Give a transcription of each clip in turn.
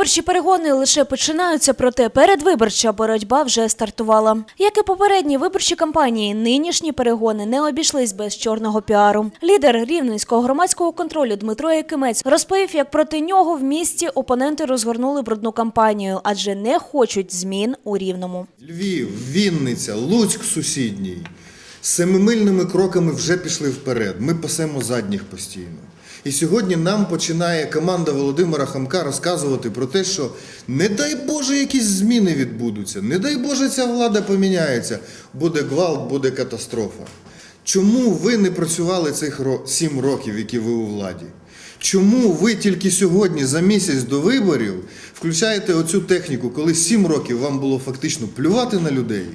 Виборчі перегони лише починаються, проте передвиборча боротьба вже стартувала. Як і попередні виборчі кампанії, нинішні перегони не обійшлись без чорного піару. Лідер рівненського громадського контролю Дмитро Якимець розповів, як проти нього в місті опоненти розгорнули брудну кампанію, адже не хочуть змін у рівному. Львів, Вінниця, Луцьк сусідній. Семимильними кроками вже пішли вперед. Ми пасемо задніх постійно. І сьогодні нам починає команда Володимира Хамка розказувати про те, що не дай Боже якісь зміни відбудуться, не дай Боже ця влада поміняється, буде гвалт, буде катастрофа. Чому ви не працювали цих сім років, які ви у владі? Чому ви тільки сьогодні, за місяць до виборів, включаєте оцю техніку, коли сім років вам було фактично плювати на людей?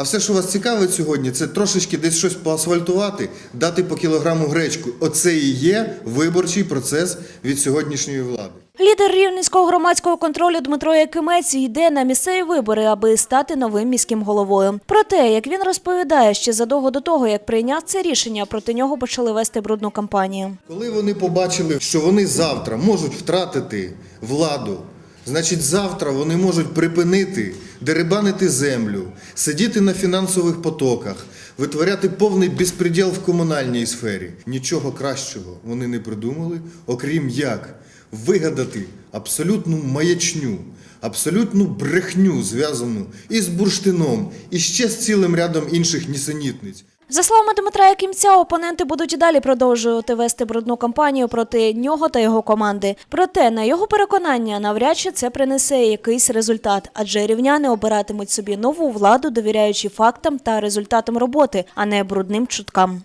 А все, що вас цікавить сьогодні, це трошечки десь щось поасфальтувати, дати по кілограму гречку. Оце і є виборчий процес від сьогоднішньої влади. Лідер рівненського громадського контролю Дмитро Якимець йде на місцеві вибори, аби стати новим міським головою. Проте, як він розповідає, ще задовго до того, як прийняв це рішення, проти нього почали вести брудну кампанію. Коли вони побачили, що вони завтра можуть втратити владу, значить завтра вони можуть припинити дерибанити землю, сидіти на фінансових потоках, витворяти повний безпреділ в комунальній сфері. Нічого кращого вони не придумали, окрім як вигадати абсолютну маячню, абсолютну брехню, зв'язану із бурштином, і ще з цілим рядом інших нісенітниць. За словами Дмитра Якимця, опоненти будуть і далі продовжувати вести брудну кампанію проти нього та його команди. Проте, на його переконання, навряд чи це принесе якийсь результат, адже рівняни обиратимуть собі нову владу, довіряючи фактам та результатам роботи, а не брудним чуткам.